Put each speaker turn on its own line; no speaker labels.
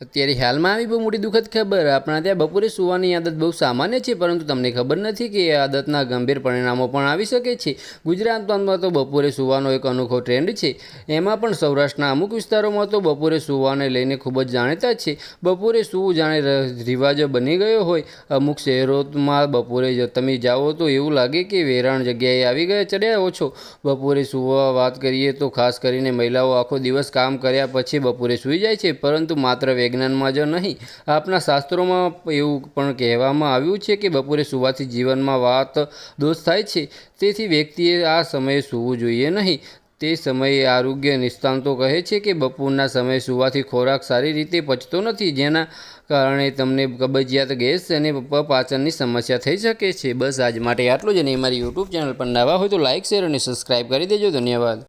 અત્યારે હાલમાં આવી બહુ મોટી દુઃખદ ખબર. આપણા ત્યાં બપોરે સૂવાની આદત બહુ સામાન્ય છે, પરંતુ તમને ખબર નથી કે એ આદતના ગંભીર પરિણામો પણ આવી શકે છે. ગુજરાતમાં તો બપોરે સૂવાનો એક અનોખો ટ્રેન્ડ છે. એમાં પણ સૌરાષ્ટ્રના અમુક વિસ્તારોમાં તો બપોરે સૂવાને લઈને ખૂબ જ જાણીતા છે. બપોરે સૂવું જાણે રિવાજો બની ગયો હોય. અમુક શહેરોમાં બપોરે તમે જાઓ તો એવું લાગે કે વેરાણ જગ્યાએ આવી ગયા, ચડ્યા ઓછો. બપોરે સૂવા વાત કરીએ તો ખાસ કરીને મહિલાઓ આખો દિવસ કામ કર્યા પછી બપોરે સૂઈ જાય છે, પરંતુ માત્ર વિજ્ઞાનમાં જ નહીં. આપના શાસ્ત્રોમાં એવું પણ કહેવામાં આવ્યું છે કે બપોરે સૂવાથી જીવનમાં વાત દોષ થાય છે. તેથી વ્યક્તિએ આ સમયે સૂવું જોઈએ નહીં. તે સમયે આરોગ્ય નિષ્ણાંતો કહે છે કે બપોરના સમયે સૂવાથી ખોરાક સારી રીતે પચતો નથી, જેના કારણે તમને કબજિયાત ગેસ અને પાચનની સમસ્યા થઈ શકે છે. બસ આજ માટે આટલું જ અને મારી યુટ્યુબ ચેનલ પર નવા હોય તો લાઇક શેર અને સબસ્ક્રાઈબ કરી દેજો. ધન્યવાદ.